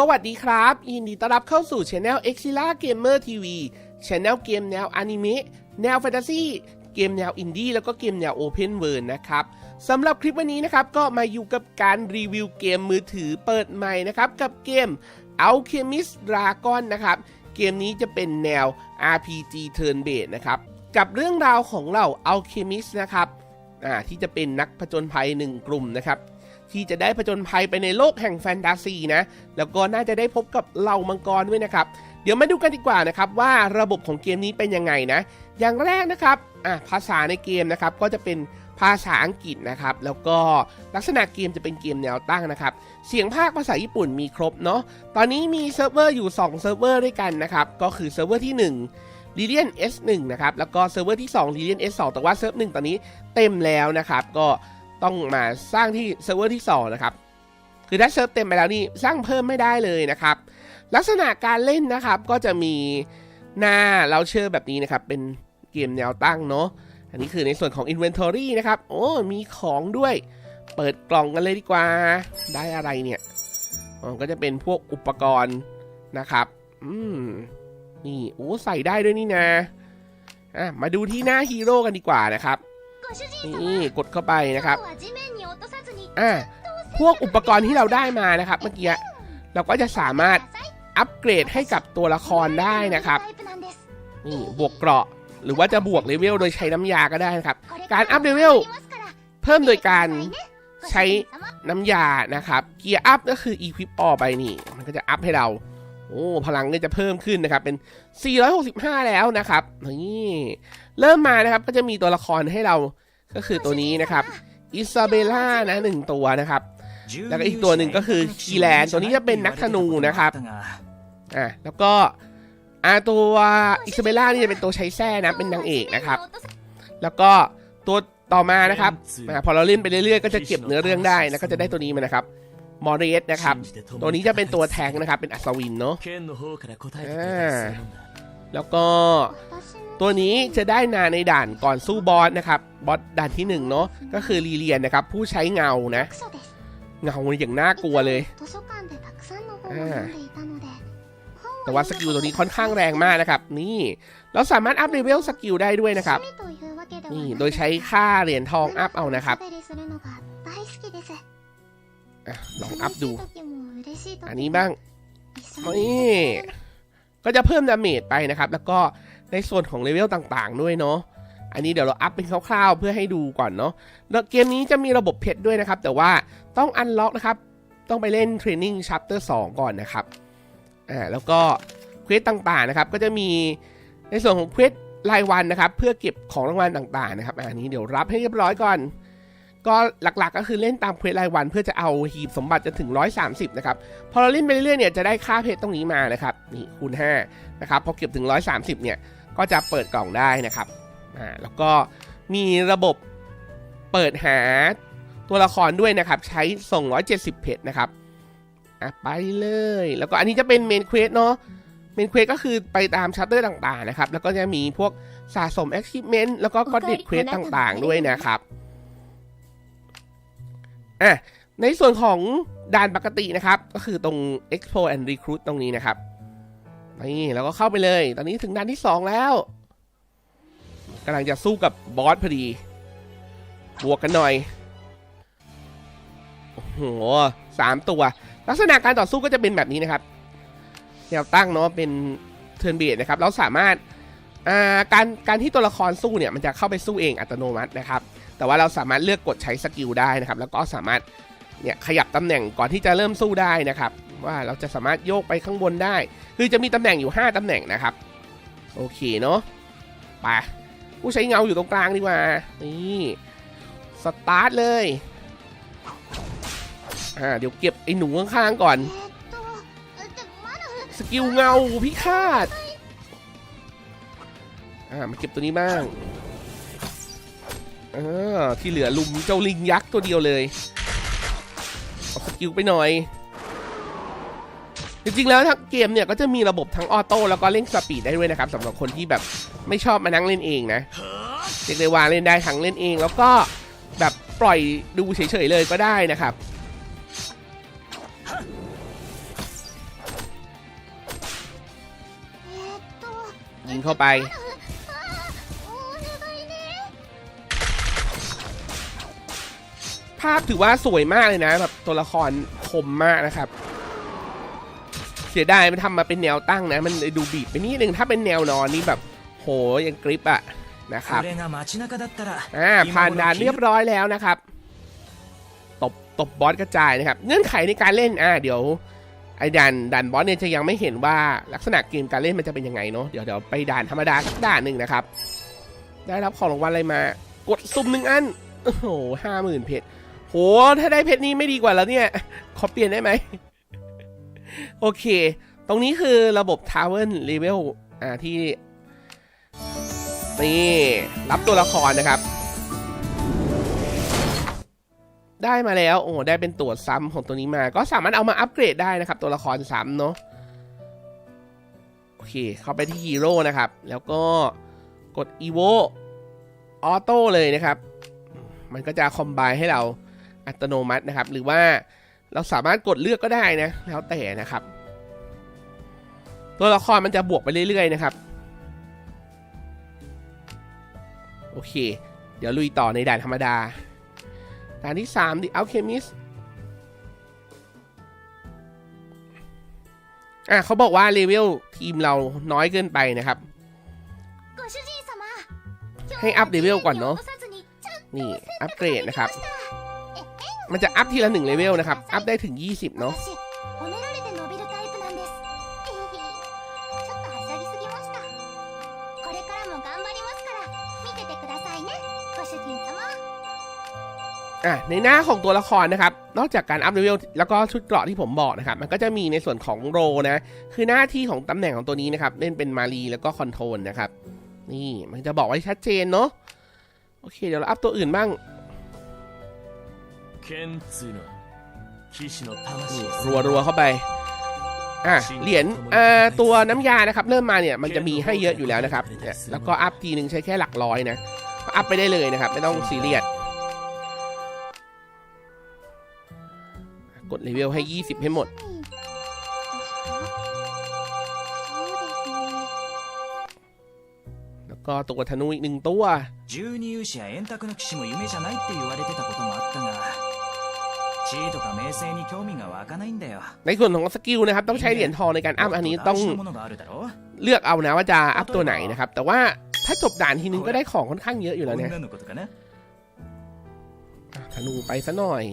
สวัสดีครับ ยินดีต้อนรับเข้าสู่ช anel e x i l a Gamer TV Channel เกมแนวอนิเมะแนวแฟนตาซีเกมแนวอินดี้แล้วก็เกมแนว Open World นะครับสำหรับคลิปวันนี้นะครับ ก็มาอยู่กับการรีวิวเกมมือถือเปิดใหม่นะครับ กับเกม Alchemist Dragon นะครับ เกมนี้จะเป็นแนว RPG Turn Based นะครับกับเรื่องราวของเรา Alchemist นะครับที่จะเป็นนักผจญภัยหนึ่งกลุ่มนะครับ ที่จะได้ผจญภัยไปในโลกแห่งแฟนตาซีนะ แล้วก็น่าจะได้พบกับเหล่ามังกรด้วยนะครับ เดี๋ยวมาดูกันดีกว่านะครับว่าระบบของเกมนี้เป็นยังไงนะ อย่างแรกนะครับอะภาษาในเกมนะครับก็จะเป็นภาษาอังกฤษนะครับ แล้วก็ลักษณะเกมจะเป็นเกมแนวตั้งนะครับ เสียงภาคภาษาญี่ปุ่นมีครบเนาะ ตอนนี้มีเซิร์ฟเวอร์อยู่ 2 เซิร์ฟเวอร์ด้วยกันนะครับ ก็คือเซิร์ฟเวอร์ที่ 1 l i l i a n S1 นะครับ แล้วก็เซิร์ฟเวอร์ที่2 l i l i a n S2 แต่ว่าเซิร์ฟหนึ่งตอนนี้เต็มแล้วนะครับ ก็ ต้องมาสร้างที่เซิร์ฟเวอร์ที่ 2 นะครับ คือถ้าเซิร์ฟเต็มไปแล้วนี่สร้างเพิ่มไม่ได้เลยนะครับ ลักษณะการเล่นนะครับก็จะมีหน้าเราเชื่อแบบนี้นะครับ เป็นเกมแนวตั้งเนาะอันนี้คือในส่วนของ Inventory นะครับ โอ้ มีของด้วย เปิดกล่องกันเลยดีกว่า ได้อะไรเนี่ยก็จะเป็นพวกอุปกรณ์นะครับ อืม นี่ โอ้ ใส่ได้ด้วยนี่นะ อะ มาดูที่หน้าฮีโร่กันดีกว่านะครับ นี่กดเข้าไปนะครับอะพวกอุปกรณ์ที่เราได้มานะครับเมื่อกี้เราก็จะสามารถอัปเกรดให้กับตัวละครได้นะครับนี่บวกเกราะ หรือว่าจะบวกเลเวลโดยใช้น้ำยาก็ได้นะครับ การอัพเลเวลเพิ่มโดยการใช้น้ำยานะครับ เกียร์อัพก็คือ equip ออไปนี่ มันก็จะอัพให้เรา โอ้ พลังก็จะเพิ่มขึ้นนะครับ เป็น 465 แล้วนะครับ นี่ เริ่มมานะครับก็จะมีตัวละครให้เราก็คือตัวนี้นะครับอิซาเบล่านะหนึ่งตัวนะครับ แล้วก็อีกตัวหนึ่งก็คือคีแลนตัวนี้จะเป็นนักธนูนะครับอะแล้วก็อ่าตัวอิซาเบล่านี่จะเป็นตัวใช้แส้นะเป็นนางเอกนะครับ แล้วก็ตัวต่อมานะครับพอเราเล่นไปเรื่อยๆก็จะเก็บเนื้อเรื่องได้นะก็จะได้ตัวนี้มานะครับมอริเอสนะครับ ตัวนี้จะเป็นตัวแทงนะครับ เป็นอัศวินเนาะแล้วก็ ตัวนี้จะได้นาในด่านก่อนสู้บอสนะครับ บอสด่านที่หนึ่งเนาะก็คือรีเลียนนะครับ ผู้ใช้เงานะ เงาอย่างน่ากลัวเลยแต่ว่าสกิลตัวนี้ค่อนข้างแรงมากนะครับ นี่เราสามารถอัพเลเวลสกิลได้ด้วยนะครับ นี่โดยใช้ค่าเหรียญทองอัพเอานะครับอลองอัพดู อันนี้บ้างนี่ก็จะเพิ่มดาเมจไปนะครับ แล้วก็ ในส่วนของเลเวลต่างๆ ด้วยเนาะอันนี้เดี๋ยวเราอัพเป็นคร่าวๆ เพื่อให้ดูก่อนเนาะแล้วเกมนี้จะมีระบบเพชรด้วยนะครับ แต่ว่าต้องอันล็อกนะครับ ต้องไปเล่นเทรนนิ่งชัปเตอร์2ก่อนนะครับอ่าแล้วก็เควสต่างๆนะครับ ก็จะมีในส่วนของเควสรายวันนะครับ เพื่อเก็บของรางวัลต่างๆนะครับอันนี้เดี๋ยวรับให้เรียบร้อยก่อน ก็หลักๆก็คือเล่นตามเควสรายวัน เพื่อจะเอาหีบสมบัติจนถึง 130 นะครับ พอเราเล่นไปเรื่อยๆเนี่ยจะได้ค่าเพชรตรงนี้มานะครับนี่คูณ5นะครับพอเก็บถึง 130 เนี่ย ก็จะเปิดกล่องได้นะครับอ่าแล้วก็มีระบบเปิดหาตัวละครด้วยนะครับ ใช้ส่ง170 เพชรนะครับอะไปเลย แล้วก็อันนี้จะเป็นเมนเควสเนาะเมนเควสก็คือไปตามชัตเตอร์ต่างๆนะครับ แล้วก็จะมีพวกสะสม achievement แล้วก็กดเด็ดเควสต่างๆด้วยนะครับอะในส่วนของด่านปกตินะครับ ก็คือตรง expo and recruit ตรงนี้นะครับ นี่แล้วก็เข้าไปเลย ตอนนี้ถึงด่านที่2แล้วกำลังจะสู้กับบอสพอดี บวกกันหน่อย โอ้โหสามตัว ลักษณะการต่อสู้ก็จะเป็นแบบนี้นะครับแนวตั้งเนาะเป็นเทิร์นเบดนะครับ เราสามารถาการการที่ตัวละครสู้เนี่ยมันจะเข้าไปสู้เองอัตโนมัตินะครับ แต่ว่าเราสามารถเลือกกดใช้สกิลได้นะครับ แล้วก็สามารถเนี่ยขยับตำแหน่งก่อนที่จะเริ่มสู้ได้นะครับ ว่าเราจะสามารถโยกไปข้างบนได้ คือจะมีตำแหน่งอยู่ 5ตำแหน่งนะครับ โอเคเนาะไปผู้ใช้เงาอยู่ตรงกลางดีกว่า นี่สตาร์ทเลย อ่าเดี๋ยวเก็บไอ้หนูข้างๆก่อน สกิลเงาพิฆาต อ่ามาเก็บตัวนี้บ้างเออที่เหลือลุมเจ้าลิงยักษ์ตัวเดียวเลย เอาสกิลไปหน่อย จริงๆแล้วทั้งเกมเนี่ยก็จะมีระบบทั้งออโต้แล้วก็เล่นสปีดได้ด้วยนะครับสำหรับคนที่แบบไม่ชอบมานั่งเล่นเองนะเรียกได้ว่าเล่นได้ทั้งเล่นเอง แล้วก็แบบปล่อยดูเฉยๆเลยก็ได้นะครับยิงเข้าไป ภาพถือว่าสวยมากเลยนะแบบตัวละครคมมากนะครับ เสียดายมันทำมาเป็นแนวตั้งนะ มันเลยดูบีบไปนิดนึงถ้าเป็นแนวนอนนี่แบบ โหยังกริปอะนะครับอ่าผ่านด่านเรียบร้อยแล้วนะครับ ตบตบบอสกระจายนะครับ เงื่อนไขในการเล่นอ่าเดี๋ยวไอ้ด่านด่านบอสเนี่ยจะยังไม่เห็นว่าลักษณะเกมการเล่นมันจะเป็นยังไงเนาะเดี๋ยวเดี๋ยวไปด่านธรรมดาสักด่านหนึ่งนะครับ ได้รับของรางวัลอะไรมา กดซุ่มหนึ่งอันโอ้โหห้าหมื่นเพชรโหถ้าได้เพชรนี้ไม่ดีกว่าแล้วเนี่ย ขอเปลี่ยนได้ไหม โอเค ตรงนี้คือระบบ Tower Level อ่าที่ นี่ รับตัวละครนะครับ ได้มาแล้ว โอ้ได้เป็นตัวซ้ำของตัวนี้มา ก็สามารถเอามาอัปเกรดได้นะครับ ตัวละครซ้ำเนาะโอเค เข้าไปที่ฮีโร่นะครับ แล้วก็กด evo ออโต้เลยนะครับ มันก็จะคอมไบให้เราอัตโนมัตินะครับ หรือว่า เราสามารถกดเลือกก็ได้นะ แล้วแต่นะครับ ตัวละครมันจะบวกไปเรื่อยๆนะครับ โอเค เดี๋ยวลุยต่อในด่านธรรมดา ด่านที่3 The Alchemist อะเขาบอกว่าเลเวลทีมเราน้อยเกินไปนะครับ ให้อัพเลเวลก่อนเนาะนี่ อัพเกรดนะครับ มันจะอัพทีละหนึ่งเลเวลนะครับ อัพได้ถึง 20 เนาะอะในหน้าของตัวละครนะครับ นอกจากการอัพเลเวลแล้วก็ชุดเกราะที่ผมบอกนะครับ มันก็จะมีในส่วนของโรนะ คือหน้าที่ของตำแหน่งของตัวนี้นะครับ เล่นเป็นมารีแล้วก็คอนโทรลนะครับ นี่มันจะบอกไว้ชัดเจนเนาะ โอเค เดี๋ยวเราอัพตัวอื่นบ้าง รัวรัวๆเข้าไปอะเหรียญอ่าตัวน้ำยานะครับ เริ่มมาเนี่ยมันจะมีให้เยอะอยู่แล้วนะครับเนี่ยแล้วก็อัพทีหนึ่งใช้แค่หลักร้อยนะก็อัพไปได้เลยนะครับ ไม่ต้องซีเรียสกดเลเวลให้ 20 ให้หมด แล้วก็ตัวธนูอีกหนึ่งตัว ในส่วนของสกิลนะครับต้องใช้เหรียญทองในการอัพอันนี้ต้องเลือกเอานะว่าจะอัพตัวไหนนะครับ แต่ว่าถ้าจบด่านทีนึงก็ได้ของค่อนข้างเยอะอยู่แล้วนะธนูไปซะหน่อย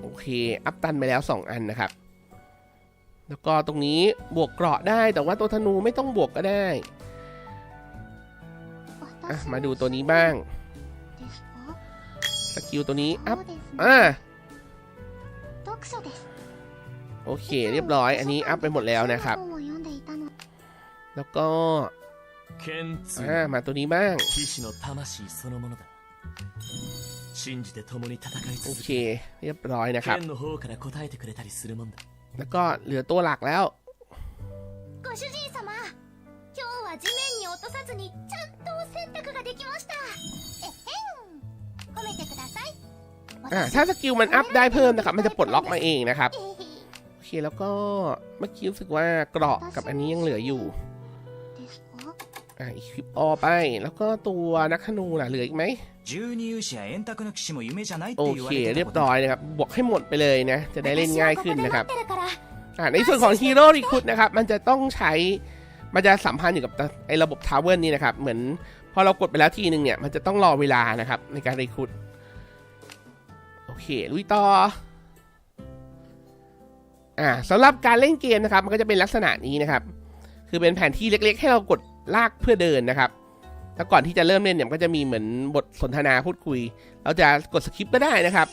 โอเค อัพตันไปแล้ว 2 อันนะครับ แล้วก็ตรงนี้บวกเกราะได้แต่ว่าตัวธนูไม่ต้องบวกก็ได้ มาดูตัวนี้บ้าง สกิลตัวนี้ อัพ อ่า 読書です โอเค เรียบร้อย อันนี้อัพไปหมดแล้วนะครับ 本を読んでいたの แล้วก็ 剣通 อ่า มาตัวนี้บ้าง 騎士の魂そのものだ信じて共に戦い โอ 続 เค け เรียบร้อยนะครับ 剣の方から答えてくれたりするもんだ แล้วก็เหลือตัวหลักแล้ว ご主人様今日は地面に落とさずにちゃんとお洗濯ができましたえ อ่าถ้าสกิลมันอัพได้เพิ่มนะครับ มันจะปลดล็อกมาเองนะครับ โอเคแล้วก็เมื่อกี้รู้สึกว่าเกราะกับอันนี้ยังเหลืออยู่ อ่าอีกคิปออไป แล้วก็ตัวนักขนูน่ะเหลืออีกไหมโอเคเรียบร้อยนะครับ บวกให้หมดไปเลยนะ จะได้เล่นง่ายขึ้นนะครับ อ่าในส่วนของฮีโร่รีคุดนะครับ มันจะต้องใช้ มันจะสัมพันธ์อยู่กับไอ้ระบบทาวเวอร์นี้นะครับ เหมือน พอเรากดไปแล้วทีนึงเนี่ย มันจะต้องรอเวลานะครับ ในการรีคูดโอเค ลุยต่อ อ่าสำหรับการเล่นเกมนะครับ มันก็จะเป็นลักษณะนี้นะครับ คือเป็นแผนที่เล็ก ๆ ให้เรากดลากเพื่อเดินนะครับ แล้วก่อนที่จะเริ่มเล่นเนี่ยมันก็จะมีเหมือนบทสนทนาพูดคุย เราจะกดสคริปก็ได้นะครับ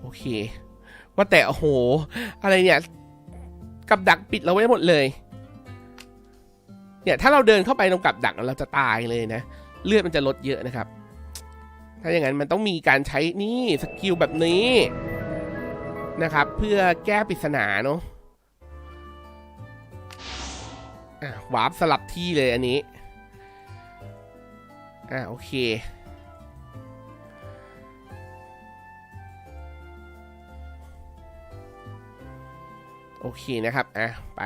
โอเค ว่าแต่โอ้โห อะไรเนี่ย กับดักปิดเราไว้หมดเลย เนี่ยถ้าเราเดินเข้าไปตรงกับดักเราจะตายเลยนะ เลือดมันจะลดเยอะนะครับ ถ้าอย่างนั้นมันต้องมีการใช้นี่สกิลแบบนี้นะครับ เพื่อแก้ปริศนาเนาะอะวาร์ปสลับที่เลยอันนี้ อะโอเค โอเคนะครับ อะ ไป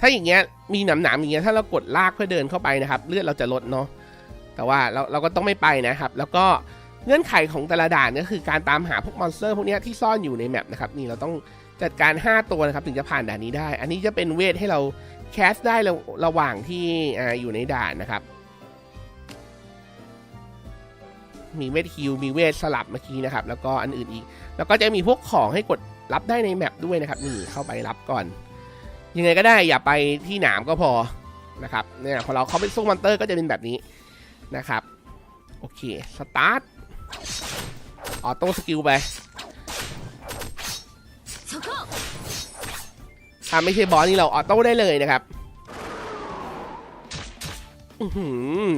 ถ้าอย่างเงี้ยมีหนามๆอย่างเงี้ยถ้าเรากดลากเพื่อเดินเข้าไปนะครับ เลือดเราจะลดเนาะแต่ว่าเราเราก็ต้องไม่ไปนะครับ แล้วก็เงื่อนไขของแต่ละด่านก็คือการตามหาพวกมอนสเตอร์พวกเนี้ยที่ซ่อนอยู่ในแมปนะครับนี่เราต้องจัดการ 5 ตัวนะครับถึงจะผ่านด่านนี้ได้ อันนี้จะเป็นเวทให้เราแคสได้ระระหว่างที่ออยู่ในด่านนะครับ มีเวทฮิลมีเวทสลับเมื่อกี้นะครับ แล้วก็อันอื่นอีก แล้วก็จะมีพวกของให้กดรับได้ในแมปด้วยนะครับนี่เข้าไปรับก่อน ยังไงก็ได้อย่าไปที่หนามก็พอนะครับเนี่ยของเราเขาเป็นซุกมอนเตอร์ก็จะเป็นแบบนี้นะครับ โอเค สตาร์ทออโต้สกิลไปถ้าไม่ใช่บอสนี่เราออโต้ได้เลยนะครับอืม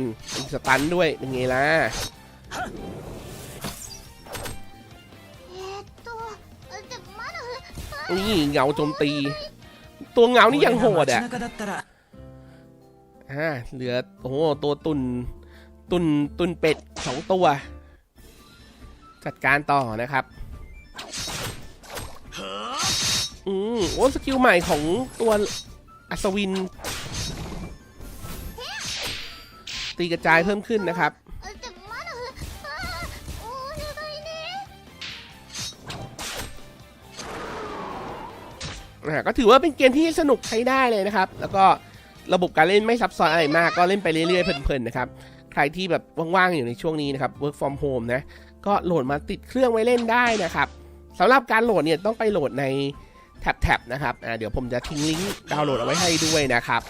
สตันด้วยเป็นไงล่ะนี่เงาโจมตี ตัวเงานี่ยังโหดอะฮะเหลือโอ้โหตัวตุนตุนตุนเป็ดสองตัว จัดการต่อนะครับอืมโอ้สกิลใหม่ของตัวอัศวิน ตีกระจายเพิ่มขึ้นนะครับ นะก็ถือว่าเป็นเกมที่สนุกใช้ได้เลยนะครับ แล้วก็ระบบการเล่นไม่ซับซ้อนอะไรมากก็เล่นไปเรื่อยๆเพลินๆนะครับใครที่แบบว่างๆอยู่ในช่วงนี้นะครับ work from home นะก็โหลดมาติดเครื่องไว้เล่นได้นะครับสำหรับการโหลดเนี่ยต้องไปโหลดในแท็บๆนะครับเดี๋ยวผมจะทิ้งลิงก์ดาวน์โหลดเอาไว้ให้ด้วยนะครับ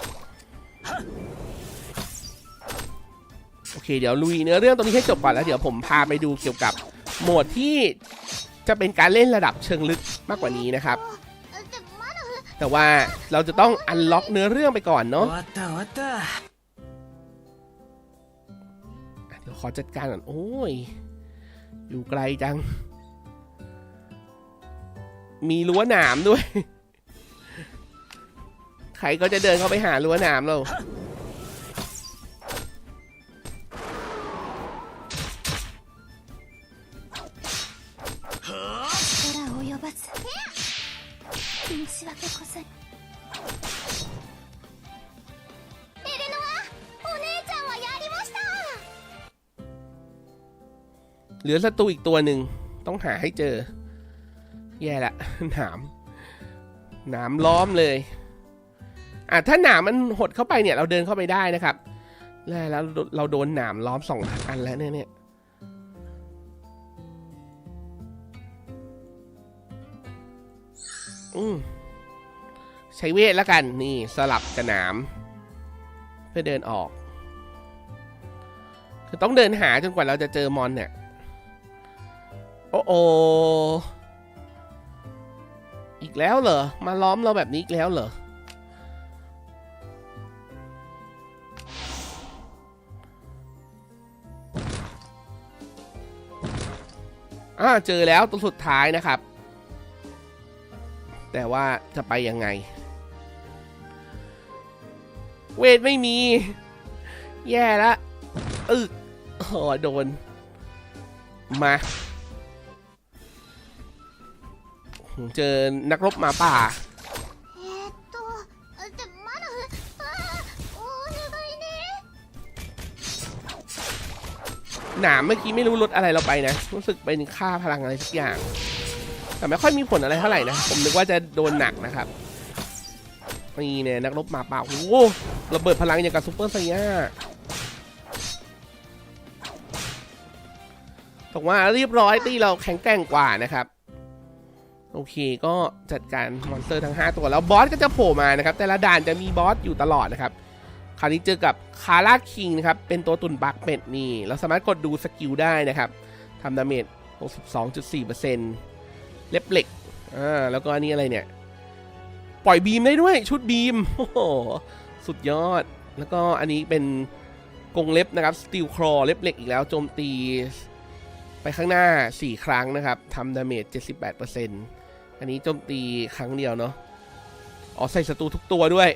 โอเคเดี๋ยวลุยเนื้อเรื่องตรงนี้ให้จบก่อนแล้วเดี๋ยวผมพาไปดูเกี่ยวกับโหมดที่จะเป็นการเล่นระดับเชิงลึกมากกว่านี้นะครับ แต่ว่าเราจะต้องอันล็อกเนื้อเรื่องไปก่อนเนาะเดี๋ยวขอจัดการก่อนโอ้ย อยู่ไกลจัง มีรั้วหนามด้วย ใครก็จะเดินเข้าไปหารั้วหนามเรา เหลือศัตรูอีกตัวหนึ่งต้องหาให้เจอ แย่ละหนามหนามล้อมเลยอะถ้าหนามมันหดเข้าไปเนี่ย เราเดินเข้าไปได้นะครับ แล้วเราโดนหนามล้อมสองอันแล้วเนี่ยเนี่ยอืมใช้เวทแล้วกันนี่สลับกับหนาม เพื่อเดินออก คือต้องเดินหาจนกว่าเราจะเจอมอนเนี่ย โอ้โออีกแล้วเหรอ มาล้อมเราแบบนี้อีกแล้วเหรอ อ่าเจอแล้วตัวสุดท้ายนะครับ แต่ว่าจะไปยังไง เวทไม่มี แย่ละอึกโอ้โดน มา เจอนักรบมาป่าหนามเมื่อกี้ไม่รู้ลดอะไรเราไปนะ รู้สึกเป็นค่าพลังอะไรสักอย่าง แต่ไม่ค่อยมีผลอะไรเท่าไหร่นะ ผมนึกว่าจะโดนหนักนะครับนี่เนี่ยนักรบมาป่าโอ้ระเบิดพลังอย่างกับซูเปอร์ไซย่าบอกว่าเรียบร้อยตีเราแข็งแกร่งกว่านะครับ โอเคก็จัดการมอนสเตอร์ทั้ง 5 ตัวแล้วบอสก็จะโผล่มานะครับ แต่ละด่านจะมีบอสอยู่ตลอดนะครับ คราวนี้เจอกับคาร่าคิงนะครับ เป็นตัวตุ่นบักเป็ดนี่ เราสามารถกดดูสกิลได้นะครับทำดาเมจ 62.4%เล็บเหล็กอ่าแล้วก็อันนี้อะไรเนี่ย ปล่อยบีมได้ด้วยชุดบีมโอ้โหสุดยอด แล้วก็อันนี้เป็นกงเล็บนะครับสตีลครอเล็บเหล็กอีกแล้วโจมตีไปข้างหน้า 4 ครั้งนะครับทำดาเมจ 78% อันนี้โจมตีครั้งเดียวเนาะอ๋อใส่ศัตรูทุกตัวด้วย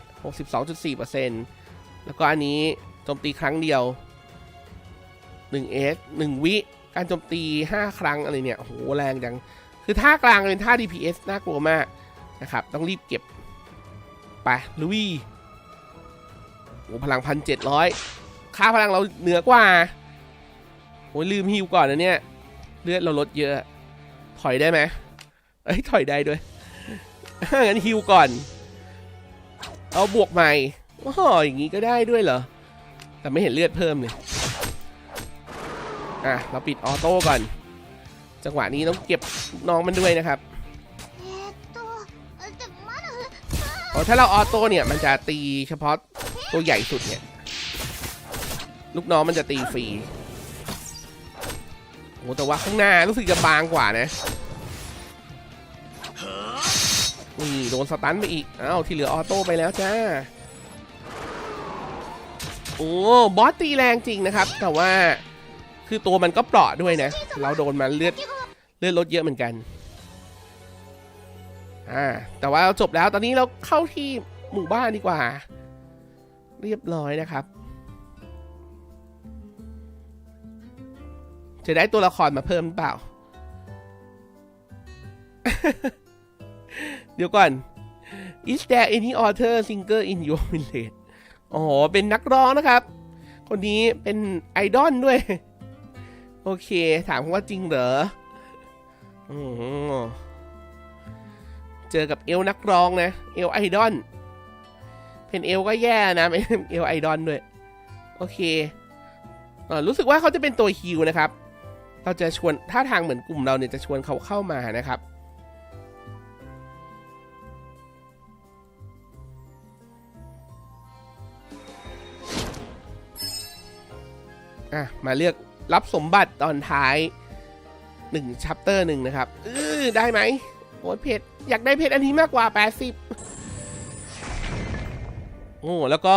62.4%แล้วก็อันนี้โจมตีครั้งเดียว 1 s 1 วิ การโจมตี 5 ครั้งอะไรเนี่ยโหแรงจัง คือท่ากลางเป็นท่า DPS น่ากลัวมากนะครับ ต้องรีบเก็บ ไปลุยโอ้พลังพันเจ็ดร้อยค่าพลังเราเหนือกว่าโอ้ยลืมฮิวก่อนนะเนี่ย เลือดเราลดเยอะ ถอยได้ไหม เอ้ยถอยได้ด้วยงั้นฮิวก่อน เอาบวกใหม่ว้าอย่างนี้ก็ได้ด้วยเหรอ แต่ไม่เห็นเลือดเพิ่มเลยอะ เราปิดออโต้ก่อน จังหวะนี้ต้องเก็บน้องมันด้วยนะครับโอ้ถ้าเราออโต้เนี่ย มันจะตีเฉพาะตัวใหญ่สุดเนี่ย ลูกน้องมันจะตีฟรีโอ้แต่ว่าข้างหน้ารู้สึกจะบางกว่านะ นี่โดนสตันไปอีกอ้าวที่เหลือออโต้ไปแล้วจ้าโอ้บอสตีแรงจริงนะครับ แต่ว่าคือตัวมันก็เปราะด้วยนะ เราโดนมันเลือดเลือดลดเยอะเหมือนกันอ่าแต่ว่าจบแล้วตอนนี้เราเข้าที่หมู่บ้านดีกว่า เรียบร้อยนะครับ จะได้ตัวละครมาเพิ่มเปล่า เดี๋ยวก่อน Is there any author singer in your village อ๋อ เป็นนักร้องนะครับ คนนี้เป็นไอดอลด้วย โอเค ถามว่าจริงเหรอออเจอกับเอลนักร้องนะ เอลไอดอล เป็นเอลก็แย่นะไม่เอลไอดอลด้วย โอเคอรู้สึกว่าเขาจะเป็นตัวฮิวนะครับ เราจะชวนท่าทางเหมือนกลุ่มเราเนี่ยจะชวนเขาเข้ามานะครับ อะ มาเลือกรับสมบัติตอนท้ายหนึ่งชัปเตอร์หนึ่งนะครับเออได้ไหมโอ้ยเพชรอยากได้เพชรอันนี้มากกว่า 80 โอ้แล้วก็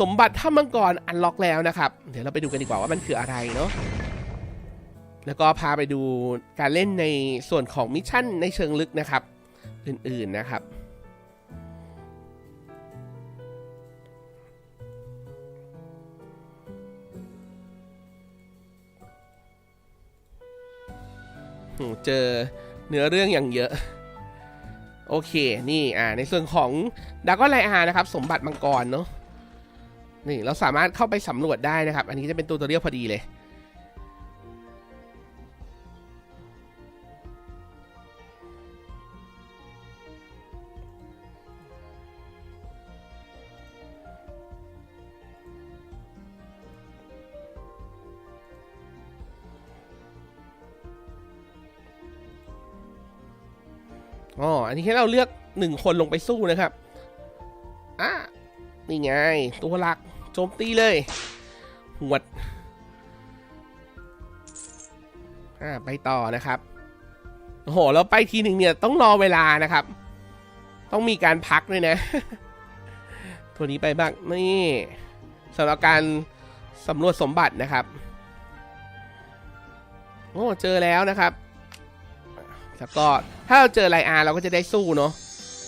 สมบัติถ้ามังกรอันล็อกแล้วนะครับ เดี๋ยวเราไปดูกันดีกว่าว่ามันคืออะไรเนาะแล้วก็พาไปดูการเล่นในส่วนของมิชชั่นในเชิงลึกนะครับ อื่นๆนะครับ เจอเนื้อเรื่องอย่างเยอะ โอเค นี่อ่าในส่วนของดากอนไลอานะครับ สมบัติมังกรเนาะนี่เราสามารถเข้าไปสำรวจได้นะครับ อันนี้จะเป็นตัวตัวเรียกพอดีเลย อ๋ออันนี้ให้เราเลือกหนึ่งคนลงไปสู้นะครับอะนี่ไง ตัวหลักโจมตีเลยหวดอ่าไปต่อนะครับโอ้โหแล้วไปทีหนึ่งเนี่ยต้องรอเวลานะครับ ต้องมีการพักด้วยนะ ตัวนี้ไปบ้างนี่สำหรับการสำรวจสมบัตินะครับ โอ้เจอแล้วนะครับ แล้วก็ถ้าเราเจอไลอาร์เราก็จะได้สู้เนาะ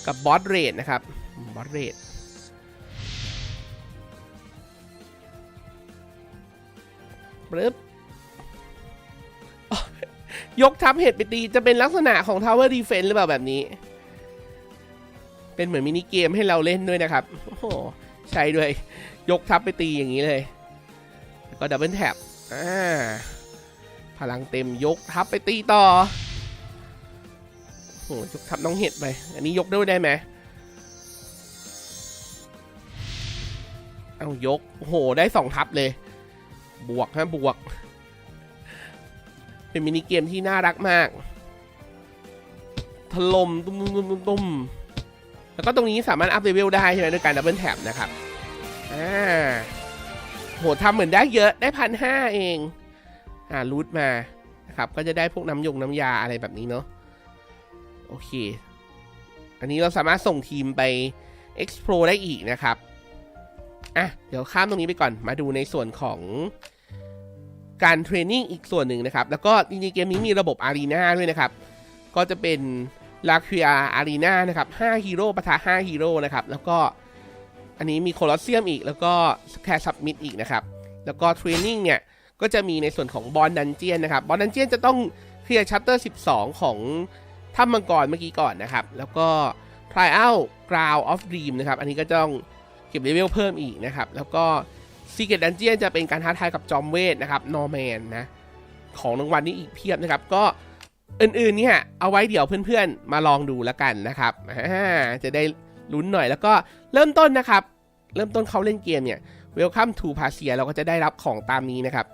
กับบอสเรดนะครับบอสเรดปึ๊บยกทัพเห็ดไปตีจะเป็นลักษณะของ Tower Defense หรือเปล่าแบบนี้ เป็นเหมือนมินิเกมให้เราเล่นด้วยนะครับ โอ้โห ใช่ด้วย ยกทัพไปตีอย่างนี้เลยแล้วก็ดับเบิลแท็บอ่าพลังเต็มยกทัพไปตีต่อ โหยกทับน้องเห็ดไป อันนี้ยกด้วยได้ไหมเอายกโหได้สองทับเลย บวกฮะบวก เป็นมินิเกมที่น่ารักมาก ถล่มตุ้มตุ้มตุ้มตุ้มตุ้มแล้วก็ตรงนี้สามารถอัพเลเวลได้ใช่ไหมด้วยการดับเบิลแท็บนะครับอ่าโหทำเหมือนได้เยอะได้พันห้าเอง อ่ารูทมานะครับก็จะได้พวกน้ำยงน้ำยาอะไรแบบนี้เนาะ โอเค อันนี้เราสามารถส่งทีมไป explore ได้อีกนะครับ อะ เดี๋ยวข้ามตรงนี้ไปก่อน มาดูในส่วนของการเทรนนิ่งอีกส่วนหนึ่งนะครับ แล้วก็จริงๆเกมนี้มีระบบอารีนาด้วยนะครับ ก็จะเป็นลาค i ยอารีนานะครับ5ฮีโร่ปะทะ5ฮีโร่นะครับ แล้วก็อันนี้มีโคลอสเซียมอีก แล้วก็แคร์ซับมิดอีกนะครับ แล้วก็เทรนนิ่งเนี่ย ก็จะมีในส่วนของบอลดันเจียนนะครับ บอลดันเจียนจะต้องเคลียร์ชัปเตอร์ 12 ของ ถ้ำมังกรเมื่อกี้ก่อนนะครับ แล้วก็ท Trial Ground of Dream นะครับ อันนี้ก็ต้องเก็บเลเวลเพิ่มอีกนะครับ แล้วก็ Secret Dungeon จะเป็นการท้าทายกับจอมเวทนะครับ Norman นะ ของรางวัลนี้อีกเพียบนะครับ ก็อื่นๆเนี่ยเอาไว้เดี๋ยวเพื่อนๆ มาลองดูแล้วกันนะครับ จะได้ลุ้นหน่อยแล้วก็เริ่มต้นนะครับ เริ่มต้นเขาเล่นเกมเนี่ย Welcome to p a s i a เราก็จะได้รับของตามนี้นะครับ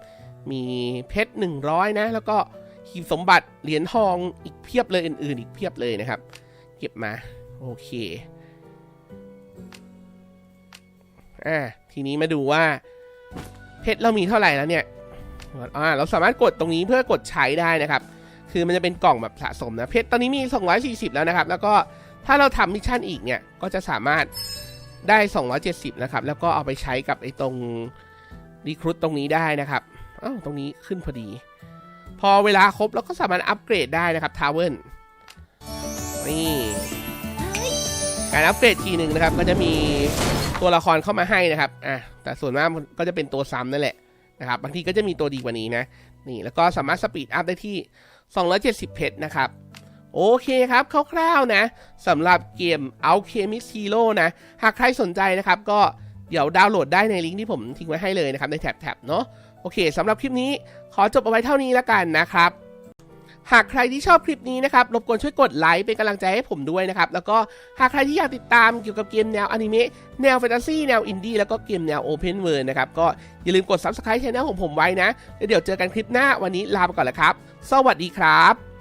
มีเพชร100 นะ แล้วก็ หีบสมบัติเหรียญทองอีกเพียบเลยอื่นๆ อีกเพียบเลยนะครับ เก็บมา โอเคอ่าทีนี้มาดูว่า เพชรเรามีเท่าไหร่แล้วเนี่ยอ่าเราสามารถกดตรงนี้เพื่อกดใช้ได้นะครับ คือมันจะเป็นกล่องแบบสะสมนะเพชรตอนนี้มี 240 แล้วนะครับ แล้วก็ถ้าเราทำมิชชั่นอีกเนี่ยก็จะสามารถได้ 270 นะครับ แล้วก็เอาไปใช้กับไอ้ตรงรีครูตตรงนี้ได้นะครับอ้าวตรงนี้ขึ้นพอดี อเวลาครบเราก็สามารถอัปเกรดได้นะครับทาวเวลนี่การอัปเกรดทีหนึ่งนะครับ ก็จะมีตัวละครเข้ามาให้นะครับอะแต่ส่วนมากก็จะเป็นตัวซ้ำนั่นแหละนะครับบางทีก็จะมีตัวดีกว่านี้นะนี่แล้วก็สามารถสปีดอัพได้ที่ 270 เพชรนะครับโอเคครับคร่าวๆนะสำหรับเกม Alchemist Hero นะ หากใครสนใจนะครับ ก็เดี๋ยวดาวน์โหลดได้ในลิงก์ที่ผมทิ้งไว้ให้เลยนะครับ ในแท็บๆเนาะ โอเคสำหรับคลิปนี้ขอจบเอาไว้เท่านี้แล้วกันนะครับหากใครที่ชอบคลิปนี้นะครับรบกวนช่วยกดไลค์เป็นกำลังใจให้ผมด้วยนะครับ แล้วก็หากใครที่อยากติดตามเกี่ยวกับเกมแนวอนิเมะแนวแฟนตาซีแนวอินดี้แล้วก็เกมแนวโอเพนเวิร์นะครับ ก็อย่าลืมกด Subscribe ช่องของผมไว้นะแล้วเดี๋ยวเจอกันคลิปหน้าวันนี้ลาไปก่อนแล้วครับ สวัสดีครับ